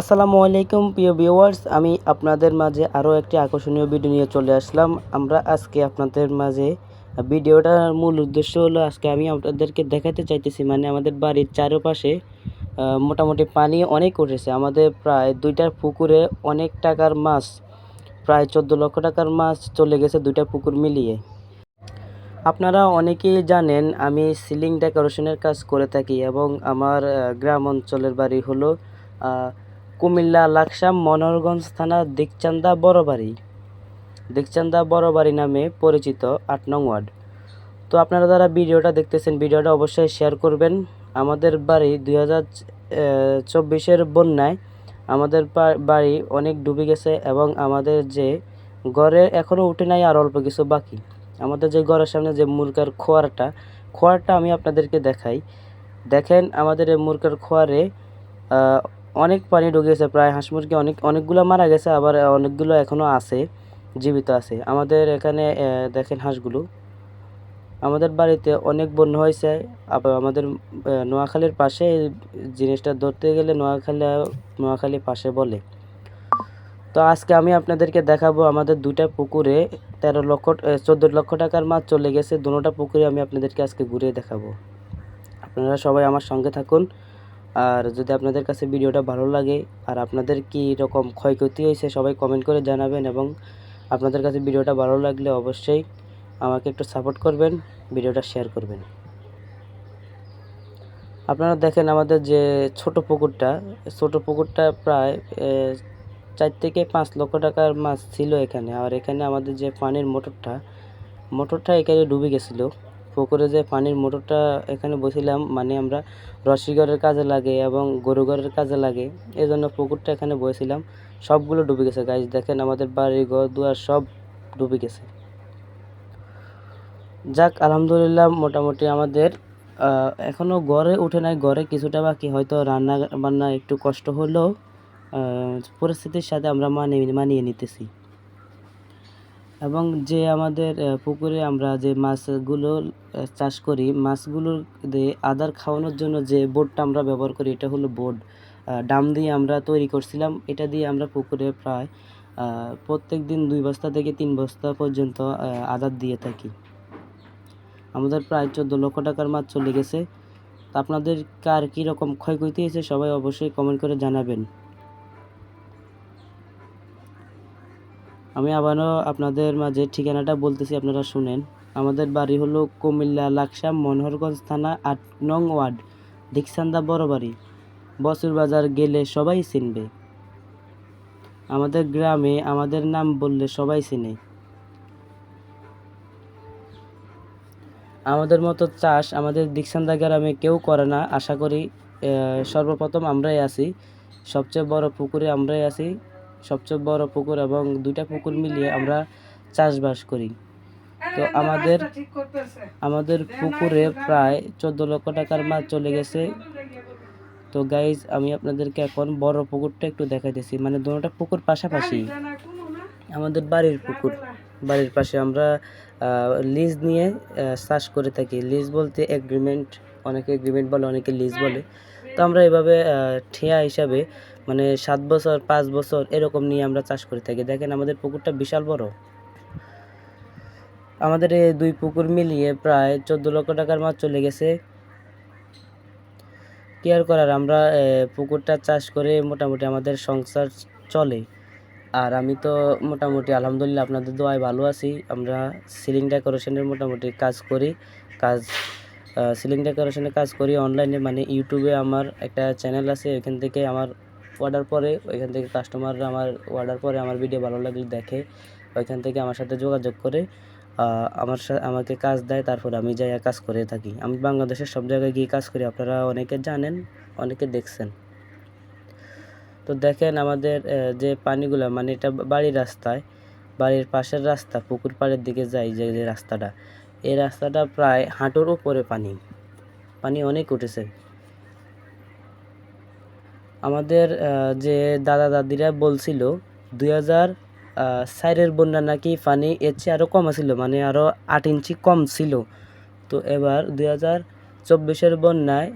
আসসালামু আলাইকুম, প্রিয় ভিউয়ার্স। আমি আপনাদের মাঝে আরও একটি আকর্ষণীয় ভিডিও নিয়ে চলে আসলাম। আমরা আজকে আপনাদের মাঝে ভিডিওটার মূল উদ্দেশ্য হলো, আজকে আমি আপনাদেরকে দেখাতে চাইতেছি মানে আমাদের বাড়ির চারপাশে মোটামুটি পানি অনেক উঠেছে। আমাদের প্রায় দুইটা পুকুরে অনেক টাকার মাছ, প্রায় চোদ্দ লক্ষ টাকার মাছ চলে গেছে দুইটা পুকুর মিলিয়ে। আপনারা অনেকেই জানেন, আমি সিলিং ডেকোরেশনের কাজ করে থাকি এবং আমার গ্রাম অঞ্চলের বাড়ি হলো কুমিল্লা লাকসাম মনোহরগঞ্জ থানা, দিকচান্দা, বড়বাড়ি। দিকচান্দা, বড়বাড়ি নামে পরিচিত আট নং ওয়ার্ড। তো আপনারা যারা ভিডিওটা দেখতেছেন, ভিডিওটা অবশ্যই শেয়ার করবেন। আমাদের বাড়ি দুই হাজার চব্বিশের বন্যায় আমাদের বাড়ি অনেক ডুবে গেছে এবং আমাদের যে ঘরে এখনও উঠে নাই আর অল্প কিছু বাকি। আমাদের যে ঘরের সামনে যে মুরগার খোয়ারটা খোয়ারটা আমি আপনাদেরকে দেখাই। দেখেন আমাদের এই মুরগার খোয়ারে অনেক পানি ঢুকেছে, প্রায় হাঁস মুরগি অনেক, অনেকগুলো মারা গেছে, আবার অনেকগুলো এখনও আছে, জীবিত আছে। আমাদের এখানে দেখেন হাঁসগুলো। আমাদের বাড়িতে অনেক বন্যা হয়েছে, আবার আমাদের নোয়াখালীর পাশে এই জিনিসটা ধরতে গেলে নোয়াখালী নোয়াখালী পাশে বলে। তো আজকে আমি আপনাদেরকে দেখাবো আমাদের দুইটা পুকুরে তেরো লক্ষ চোদ্দ লক্ষ টাকার মাছ চলে গেছে। দুটোটা পুকুরে আমি আপনাদেরকে আজকে ঘুরিয়ে দেখাবো। আপনারা সবাই আমার সঙ্গে থাকুন। আর যদি আপনাদের কাছে ভিডিওটা ভালো লাগে আর আপনাদের কী রকম ক্ষয়ক্ষতি হয়েছে সবাই কমেন্ট করে জানাবেন এবং আপনাদের কাছে ভিডিওটা ভালো লাগলে অবশ্যই আমাকে একটু সাপোর্ট করবেন, ভিডিওটা শেয়ার করবেন। আপনারা দেখেন আমাদের যে ছোট পুকুরটা ছোট পুকুরটা প্রায় চার থেকে পাঁচ লক্ষ টাকার মাছ ছিল এখানে। আর এখানে আমাদের যে পানির মোটরটা মোটরটা এখানে ডুবে গেছিল। পুকুরে যে পানির মোটরটা এখানে বসিলাম মানে আমরা রসিগড়ের কাজে লাগে এবং গরু ঘরের কাজে লাগে এই জন্য পুকুরটা এখানে বসেছিলাম সবগুলো ডুবে গেছে গাছ দেখেন আমাদের বাড়ি ঘর দুয়ার সব ডুবে গেছে। যাক, আলহামদুলিল্লাহ, মোটামুটি আমাদের এখনও এখনও ঘরে উঠে নাই, ঘরে কিছুটা বাকি, হয়তো রান্না বান্না একটু কষ্ট হলেও পরিস্থিতির সাথে আমরা মানিয়ে মানিয়ে নিতেছি। এবং যে আমাদের পুকুরে আমরা যে মাছগুলো চাষ করি মাছগুলোর আদার খাওয়ানোর জন্য যে বোর্ডটা আমরা ব্যবহার করি, এটা হলো বোর্ড ডাম দিয়ে আমরা তৈরি করছিলাম, এটা দিয়ে আমরা পুকুরে প্রায় প্রত্যেক দিন দুই বস্তা থেকে তিন বস্তা পর্যন্ত আদার দিয়ে থাকি। আমাদের প্রায় চোদ্দ লক্ষ টাকার মাছ চলে গেছে। আপনাদের কার কীরকম ক্ষয়ক্ষতি হয়েছে, সবাই অবশ্যই কমেন্ট করে জানাবেন। আমি আবারও আপনাদের মাঝে ঠিকানাটা বলতেছি, আপনারা শুনেন। আমাদের বাড়ি হলো কুমিল্লা লাকসাম মনোহরগঞ্জ থানা আট নং ওয়ার্ড দিকসান্দা বড় বাড়ি। বছর বাজার গেলে সবাই চিনবে। আমাদের গ্রামে আমাদের নাম বললে সবাই চিনে। আমাদের মতো চাষ আমাদের দিকসান্দা গ্রামে কেউ করে না। আশা করি সর্বপ্রথম আমরাই আছি। সবচেয়ে বড় পুকুরে আমরাই আছি। সবচেয়ে বড় পুকুর এবং দুইটা পুকুর মিলিয়ে আমরা চাষবাস করি। তো আমাদের আমাদের পুকুরে প্রায় চোদ্দ লক্ষ টাকার মাছ চলে গেছে। তো গাইজ আমি আপনাদেরকে এখন বড় পুকুরটা একটু দেখাইতেছি। মানে দুটোটা পুকুর পাশাপাশি আমাদের বাড়ির পুকুর। বাড়ির পাশে আমরা লিজ নিয়ে চাষ করে থাকি। লিজ বলতে এগ্রিমেন্ট অনেকে এগ্রিমেন্ট বলে, অনেকে লিজ বলে। তো আমরা এভাবে ঠিয়া হিসাবে মানে সাত বছর, পাঁচ বছর এরকম নিয়ে আমরা চাষ করে থাকি। দেখেন আমাদের পুকুরটা বিশাল বড়। আমাদের এই দুই পুকুর মিলিয়ে প্রায় চোদ্দ লক্ষ টাকার মাছ চলে গেছে। কি আর করার, আমরা পুকুরটা চাষ করে মোটামুটি আমাদের সংসার চলে। আর আমি তো মোটামুটি আলহামদুলিল্লাহ আপনাদের দোয়ায় ভালো আছি। আমরা সিলিং ডেকোরেশনের মোটামুটি কাজ করি, কাজ সিলিং ডেকোরেশনের কাজ করি অনলাইনে মানে ইউটিউবে আমার একটা চ্যানেল আছে ওইখান থেকে আমার অর্ডার পরে, ওইখান থেকে কাস্টমাররা আমার অর্ডার পরে আমার ভিডিও ভালো লাগলে দেখে, ওইখান থেকে আমার সাথে যোগাযোগ করে আমার সাথে আমাকে কাজ দেয়, তারপর আমি যাই কাজ করে থাকি। আমি বাংলাদেশের সব জায়গায় গিয়ে কাজ করি, আপনারা অনেকে জানেন, অনেকে দেখছেন। তো দেখেন আমাদের যে পানিগুলো মানে এটা বাড়ির রাস্তায়, বাড়ির পাশের রাস্তা, পুকুর পাড়ের দিকে যাই যে রাস্তাটা এই রাস্তাটা প্রায় হাঁটুর উপরে পানি। পানি অনেক উঠেছে। আমাদের যে দাদা দাদিরা বলছিল, দুই হাজার সাইরের বন্যা নাকি পানি এর চেয়ে আরও কম ছিল মানে আরও আট ইঞ্চি কম ছিল। তো এবার দুই হাজার চব্বিশের বন্যায়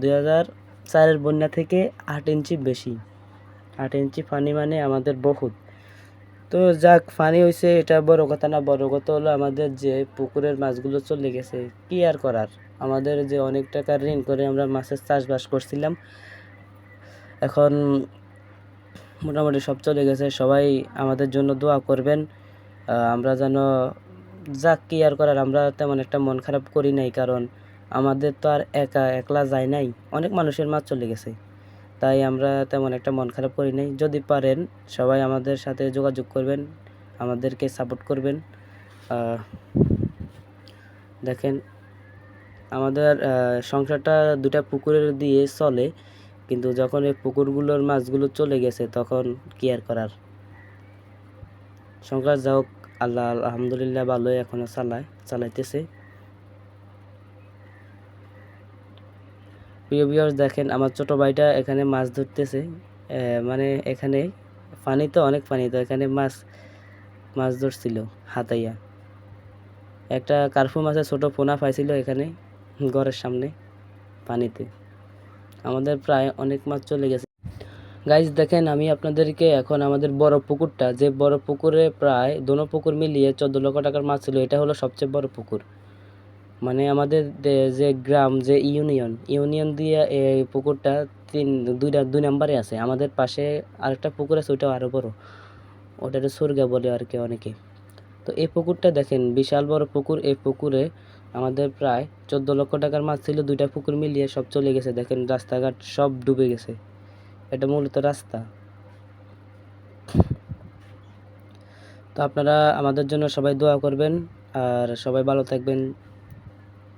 দুই হাজার চারের বন্যা থেকে আট ইঞ্চি বেশি। আট ইঞ্চি পানি মানে আমাদের বহুত। তো যাক পানি হয়েছে এটা বড় কথা না, বড় কথা হলো আমাদের যে পুকুরের মাছগুলো চলে গেছে, কি আর করার? আমাদের যে অনেক টাকা ঋণ করে আমরা মাছের চাষবাস করছিলাম, এখন মোটামুটি সব চলে গেছে, সবাই আমাদের জন্য দোয়া করবেন আমরা যেন যাক কি আর করার, আমরা তেমন একটা মন খারাপ করি নাই, কারণ আমাদের তো আর একা, একলা যায় নাই, অনেক মানুষের মাছ চলে গেছে। তাই আমরা তেমন একটা মন খারাপ করি নাই। যদি পারেন, সবাই আমাদের সাথে যোগাযোগ করবেন, আমাদেরকে সাপোর্ট করবেন। দেখেন, আমাদের সংসারটা দুটা পুকুরের দিয়ে চলে, কিন্তু যখন এই পুকুরগুলোর মাছগুলো চলে গেছে, তখন কি আর করার? সংসার যা হোক আল্লাহ আলহামদুলিল্লাহ ভালোই এখনও চালায়, চালাইতেছে। প্রিয় ভিউয়ার্স দেখেন আমার ছোট ভাইটা এখানে মাছ ধরতেছে। মানে এখানে পানি তো, অনেক পানি তো, এখানে মাছ মাছ ধরছিল হাতাইয়া। একটা কার্ফু মাছের ছোট পোনা পাইছিল এখানে, ঘরের সামনে, পানিতে। আমাদের প্রায় অনেক মাছ চলে গেছে। গাইজ দেখেন আমি আপনাদেরকে এখন আমাদের বড় পুকুরটা, যে বড় পুকুরে প্রায় দোনো পুকুর মিলিয়ে চোদ্দ লক্ষ টাকার মাছ ছিল, এটা হলো সবচেয়ে বড় পুকুর। মানে আমাদের যে গ্রাম, যে ইউনিয়ন ইউনিয়ন দিয়ে এই পুকুরটা তিন, দুইটা, দুই নাম্বারে আছে। আমাদের পাশে আরেকটা পুকুর আছে, ওইটাও আরও বড়। ওটাকে সুরগা বলে আর কি অনেকে। তো এই পুকুরটা দেখেন, বিশাল বড় পুকুর। এই পুকুরে আমাদের প্রায় চোদ্দ লক্ষ টাকার মাছ ছিল। দুইটা পুকুর মিলিয়ে সব চলে গেছে। দেখেন রাস্তাঘাট সব ডুবে গেছে। এটা মূলত রাস্তা। তো আপনারা আমাদের জন্য সবাই দোয়া করবেন। আর সবাই ভালো থাকবেন।